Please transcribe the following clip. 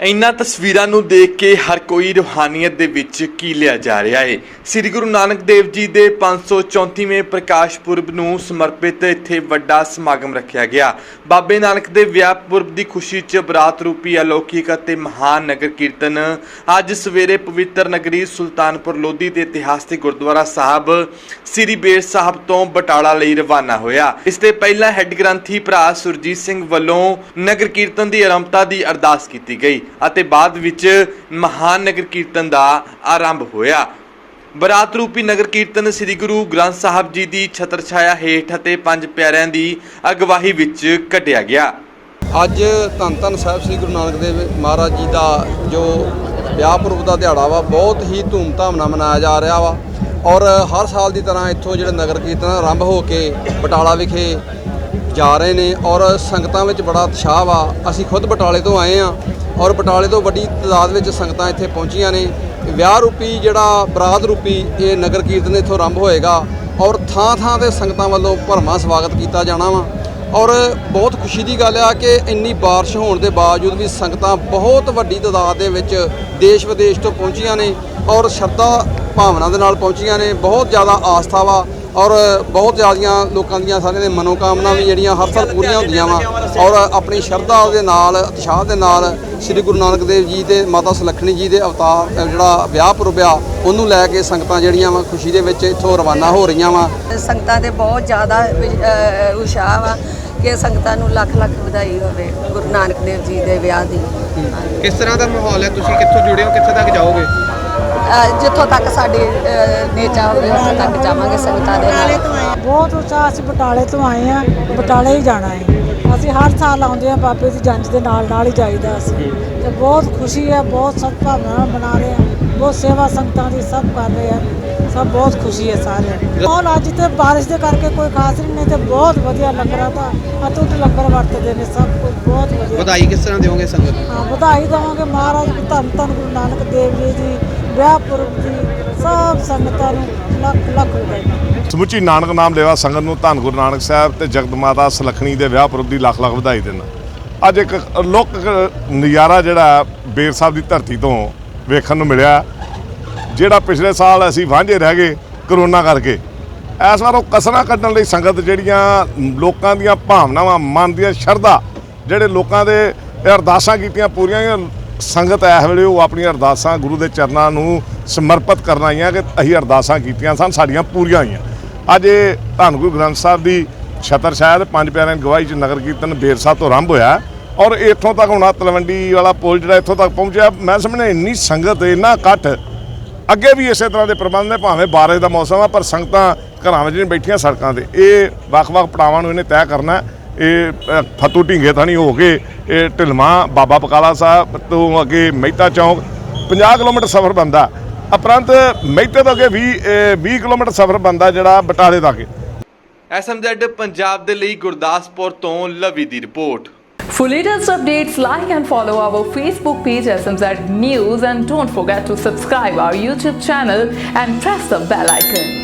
ਇਨ੍ਹਾਂ ਤਸਵੀਰਾਂ ਨੂੰ ਦੇਖ ਕੇ ਹਰ ਕੋਈ ਰੂਹਾਨੀਅਤ ਦੇ ਵਿੱਚ ਕੀ ਲਿਆ ਜਾ ਰਿਹਾ ਹੈ। ਸ੍ਰੀ ਗੁਰੂ ਨਾਨਕ ਦੇਵ ਜੀ ਦੇ 534ਵੇਂ ਪ੍ਰਕਾਸ਼ ਪੁਰਬ ਨੂੰ ਸਮਰਪਿਤ ਇੱਥੇ ਵੱਡਾ ਸਮਾਗਮ ਰੱਖਿਆ ਗਿਆ। ਬਾਬੇ ਨਾਨਕ ਦੇ ਵਿਆਹ ਪੁਰਬ ਦੀ ਖੁਸ਼ੀ 'ਚ ਬਰਾਤ ਰੂਪੀ, ਅਲੌਕਿਕ ਅਤੇ ਮਹਾਨ ਨਗਰ ਕੀਰਤਨ ਅੱਜ ਸਵੇਰੇ ਪਵਿੱਤਰ ਨਗਰੀ ਸੁਲਤਾਨਪੁਰ ਲੋਧੀ ਦੇ ਇਤਿਹਾਸਿਕ ਗੁਰਦੁਆਰਾ ਸਾਹਿਬ, ਸ੍ਰੀ ਬੇਰ ਸਾਹਿਬ ਤੋਂ ਬਟਾਲਾ ਲਈ ਰਵਾਨਾ ਹੋਇਆ। ਇਸ ਤੇ ਪਹਿਲਾਂ ਹੈੱਡ ਗ੍ਰੰਥੀ ਭਰਾ ਸੁਰਜੀਤ ਸਿੰਘ ਵੱਲੋਂ ਨਗਰ ਕੀਰਤਨ ਦੀ ਆਰੰਭਤਾ ਦੀ ਅਰਦਾਸ ਕੀਤੀ ਗਈ। ਅਤੇ ਬਾਅਦ ਵਿੱਚ ਮਹਾਨ ਨਗਰ ਕੀਰਤਨ ਦਾ ਆਰੰਭ ਹੋਇਆ। ਬਰਾਤ ਰੂਪੀ ਨਗਰ ਕੀਰਤਨ ਸ੍ਰੀ ਗੁਰੂ ਗ੍ਰੰਥ ਸਾਹਿਬ ਜੀ ਦੀ ਛਤਰ ਛਾਇਆ ਹੇਠ ਅਤੇ ਪੰਜ ਪਿਆਰਿਆਂ ਦੀ ਅਗਵਾਈ ਵਿੱਚ ਕੱਢਿਆ ਗਿਆ। ਅੱਜ ਧੰਨ ਧੰਨ ਸਾਹਿਬ ਸ੍ਰੀ ਗੁਰੂ ਨਾਨਕ ਦੇਵ ਮਹਾਰਾਜ ਜੀ ਦਾ ਜੋ ਵਿਆਹ ਪੁਰਬ ਦਾ ਦਿਹਾੜਾ ਵਾ, ਬਹੁਤ ਹੀ ਧੂਮਧਾਮ ਨਾਲ ਮਨਾਇਆ ਜਾ ਰਿਹਾ ਵਾ। ਔਰ ਹਰ ਸਾਲ ਦੀ ਤਰ੍ਹਾਂ ਇੱਥੋਂ ਜਿਹੜਾ ਨਗਰ ਕੀਰਤਨ ਆਰੰਭ ਹੋ ਕੇ ਬਟਾਲਾ ਵਿਖੇ ਜਾ ਰਹੇ ਨੇ ਔਰ ਸੰਗਤਾਂ ਵਿੱਚ ਬੜਾ ਉਤਸ਼ਾਹ ਵਾ ਅਸੀਂ ਖੁਦ ਬਟਾਲੇ ਤੋਂ ਆਏ ਆ ਔਰ ਬਟਾਲੇ ਤੋਂ ਵੱਡੀ ਤਾਦਾਦ ਵਿੱਚ ਸੰਗਤਾਂ ਇੱਥੇ ਪਹੁੰਚੀਆਂ ਨੇ ਵਿਆਹ ਰੂਪੀ ਜਿਹੜਾ ਬਰਾਤ ਰੂਪੀ ਇਹ ਨਗਰ ਕੀਰਤਨ ਇੱਥੋਂ ਆਰੰਭ ਹੋਏਗਾ ਔਰ ਥਾਂ ਥਾਂ ਤੇ ਸੰਗਤਾਂ ਵੱਲੋਂ ਭਰਮਾ ਸਵਾਗਤ ਕੀਤਾ ਜਾਣਾ ਵਾ ਔਰ ਬਹੁਤ ਖੁਸ਼ੀ ਦੀ ਗੱਲ ਆ ਕਿ ਇੰਨੀ بارش ਹੋਣ ਦੇ ਬਾਵਜੂਦ ਵੀ ਸੰਗਤਾਂ ਬਹੁਤ ਵੱਡੀ ਤਾਦਾਦ ਦੇ ਵਿੱਚ ਦੇਸ਼ ਵਿਦੇਸ਼ ਤੋਂ ਪਹੁੰਚੀਆਂ ਨੇ ਔਰ ਸ਼ਰਧਾ ਭਾਵਨਾ ਦੇ ਨਾਲ ਪਹੁੰਚੀਆਂ ਨੇ ਬਹੁਤ ਜ਼ਿਆਦਾ ਆਸਥਾ ਵਾ ਔਰ ਬਹੁਤ ਜ਼ਿਆਦੀਆਂ ਲੋਕਾਂ ਦੀਆਂ ਸਾਰਿਆਂ ਦੇ ਮਨੋਕਾਮਨਾ ਵੀ ਜਿਹੜੀਆਂ ਹਰ ਸਾਲ ਪੂਰੀਆਂ ਹੁੰਦੀਆਂ ਵਾ। ਔਰ ਆਪਣੀ ਸ਼ਰਧਾ ਦੇ ਨਾਲ ਉਤਸ਼ਾਹ ਦੇ ਨਾਲ ਸ੍ਰੀ ਗੁਰੂ ਨਾਨਕ ਦੇਵ ਜੀ ਤੇ ਮਾਤਾ ਸੁਲੱਖਣੀ ਜੀ ਦੇ ਅਵਤਾਰ ਜਿਹੜਾ ਵਿਆਹ ਪੁਰਬ ਆ ਉਹਨੂੰ ਲੈ ਕੇ ਸੰਗਤਾਂ ਜਿਹੜੀਆਂ ਵਾ ਖੁਸ਼ੀ ਦੇ ਵਿੱਚ ਇੱਥੋਂ ਰਵਾਨਾ ਹੋ ਰਹੀਆਂ ਵਾ। ਸੰਗਤਾਂ ਦੇ ਬਹੁਤ ਜ਼ਿਆਦਾ ਉਤਸ਼ਾਹ ਵਾ ਕਿ ਸੰਗਤਾਂ ਨੂੰ ਲੱਖ ਲੱਖ ਵਧਾਈ ਹੋਵੇ ਗੁਰੂ ਨਾਨਕ ਦੇਵ ਜੀ ਦੇ ਵਿਆਹ ਦੀ। ਕਿਸ ਤਰ੍ਹਾਂ ਦਾ ਮਾਹੌਲ ਹੈ? ਤੁਸੀਂ ਕਿੱਥੋਂ ਜੁੜੇ ਹੋ? ਕਿੱਥੇ ਤੱਕ ਜਾਓਗੇ? ਜਿੱਥੋਂ ਤੱਕ ਸਾਡੀ ਨੇਚਾ ਹੋਵੇ ਉੱਥੋਂ ਤੱਕ ਜਾਵਾਂਗੇ ਸੰਗਤਾਂ ਦੇ ਨਾਲ। ਬਹੁਤ ਉਤਸ਼ਾਹ ਅਸੀਂ ਬਟਾਲੇ ਤੋਂ ਆਏ ਆ ਬਟਾਲੇ ਹੀ ਜਾਣਾ ਹੈ। ਅਸੀਂ ਹਰ ਸਾਲ ਆਉਂਦੇ ਆ ਬਾਬੇ ਦੀ ਜੰਜ ਦੇ ਨਾਲ ਨਾਲ ਹੀ ਜਾਈਦਾ ਅਸੀਂ। ਤੇ ਬਹੁਤ ਖੁਸ਼ੀ ਹੈ ਬਹੁਤ ਸਦਭਾਵਨਾ ਨਾਲ ਮਨਾ ਰਹੇ ਆ ਬਹੁਤ ਸੇਵਾ ਸੰਗਤਾਂ ਦੀ ਸਭ ਕਰ ਰਹੇ ਆ ਸਭ ਬਹੁਤ ਖੁਸ਼ੀ ਹੈ ਸਾਰੇ ਔਰ ਅੱਜ ਤੇ ਬਾਰਿਸ਼ ਦੇ ਕਰਕੇ ਕੋਈ ਖਾਸ ਨਹੀਂ ਤੇ ਬਹੁਤ ਵਧੀਆ ਲੱਗ ਰਿਹਾ ਤਾਂ ਅਤੁੱਟ ਲੰਗਰ ਵਰਤਦੇ ਨੇ ਸਭ ਕੁਝ ਬਹੁਤ ਵਧੀਆ। ਵਧਾਈ ਕਿਸ ਤਰ੍ਹਾਂ ਦਿਓਗੇ ਸੰਗਤ ਨੂੰ? ਹਾਂ ਵਧਾਈ ਦੇਵਾਂਗੇ ਮਹਾਰਾਜ ਧੰਨ ਧੰਨ ਗੁਰੂ ਨਾਨਕ ਦੇਵ ਜੀ ਦੀ ਵਿਆਹ ਦੀ ਸਭ ਸੰਗਤਾਂ ਨੂੰ ਲੱਖ ਲੱਖ ਵਧਾਈ ਸਮੁੱਚੀ ਨਾਨਕ ਨਾਮ ਲੈਵਾ ਸੰਗਤ ਨੂੰ ਧੰਨ ਗੁਰੂ ਨਾਨਕ ਸਾਹਿਬ ਤੇ ਜਗਤ ਮਾਤਾ ਸੁਲੱਖਣੀ ਦੇ ਵਿਆਹ ਪੁਰਬ ਦੀ ਲੱਖ ਲੱਖ ਵਧਾਈ ਦਿੰਦਾ ਅੱਜ ਇੱਕ ਲੋਕ ਨਜ਼ਾਰਾ ਜਿਹੜਾ ਬੇਰ ਸਾਹਿਬ ਦੀ ਧਰਤੀ ਤੋਂ ਵੇਖਣ ਨੂੰ ਮਿਲਿਆ, ਜਿਹੜਾ ਪਿਛਲੇ ਸਾਲ ਅਸੀਂ ਵਾਂਝੇ ਰਹਿ ਗਏ ਕਰੋਨਾ ਕਰਕੇ। ਇਸ ਵਾਰ ਉਹ ਕਸਰਾਂ ਕੱਢਣ ਲਈ ਸੰਗਤ ਜਿਹੜੀਆਂ ਲੋਕਾਂ ਦੀਆਂ ਭਾਵਨਾਵਾਂ, ਮਨ ਦੀਆਂ ਸ਼ਰਧਾ, ਜਿਹੜੇ ਲੋਕਾਂ ਦੇ ਅਰਦਾਸਾਂ ਕੀਤੀਆਂ ਪੂਰੀਆਂ ਸੰਗਤ ਇਸ ਵੇਲੇ ਉਹ ਆਪਣੀਆਂ ਅਰਦਾਸਾਂ ਗੁਰੂ ਦੇ ਚਰਨਾਂ ਨੂੰ ਸਮਰਪਿਤ ਕਰਨ ਆਈਆਂ ਕਿ ਅਸੀਂ ਅਰਦਾਸਾਂ ਕੀਤੀਆਂ ਸਨ, ਸਾਡੀਆਂ ਪੂਰੀਆਂ ਹੋਈਆਂ। ਅੱਜ ਇਹ ਧੰਨ ਗੁਰੂ ਗ੍ਰੰਥ ਸਾਹਿਬ ਦੀ ਛਤਰ ਸ਼ਾਇਦ ਪੰਜ ਪਿਆਰਿਆਂ ਦੀ ਗਵਾਹੀ ਚ ਨਗਰ ਕੀਰਤਨ ਬੇਰ ਤੋਂ ਆਰੰਭ ਹੋਇਆ ਔਰ ਇੱਥੋਂ ਤੱਕ ਹੁਣ ਆਹ ਤਲਵੰਡੀ ਵਾਲਾ ਪੁਲ ਜਿਹੜਾ ਇੱਥੋਂ ਤੱਕ ਪਹੁੰਚਿਆ, ਮੈਂ ਸਮਝਣਾ ਇੰਨੀ ਸੰਗਤ, ਇੰਨਾ ਇਕੱਠ, ਅੱਗੇ ਵੀ ਇਸੇ ਤਰ੍ਹਾਂ ਦੇ ਪ੍ਰਬੰਧ ਨੇ, ਭਾਵੇਂ ਬਾਰਿਸ਼ ਦਾ ਮੌਸਮ ਆ, ਪਰ ਸੰਗਤਾਂ ਘਰਾਂ ਵਿੱਚ ਨਹੀਂ ਬੈਠੀਆਂ ਸੜਕਾਂ ਤੇ। ਇਹ ਵੱਖ-ਵੱਖ ਪੜਾਵਾਂ ਨੂੰ ਇਹਨੇ ਤੈਅ ਕਰਨਾ ਇਹ ਫਤੂ ਢਿੰਗੇ ਥਾਣੀ ਹੋ ਕੇ ਇਹ ਢਿਲਮਾ ਬਾਬਾ ਬਕਾਲਾ ਸਾਹਿਬ ਤੋਂ ਅੱਗੇ ਮਹਿਤਾ ਚੌਂਕ 50 ਕਿਲੋਮੀਟਰ ਸਫ਼ਰ ਬੰਦਾ ਉਪਰੰਤ ਮਹਿਤੇ ਤੋਂ ਅੱਗੇ 20 ਅ, 20 ਕਿਲੋਮੀਟਰ ਸਫ਼ਰ ਬੰਦਾ ਜਿਹੜਾ ਬਟਾਲੇ ਤੱਕ ਐਸਐਮਜ਼ੈਡ ਪੰਜਾਬ ਦੇ ਲਈ ਗੁਰਦਾਸਪੁਰ ਤੋਂ ਲਵੀ ਦੀ report For latest updates, like and follow our Facebook page SMZ News and don't forget to subscribe our YouTube channel and press the bell icon.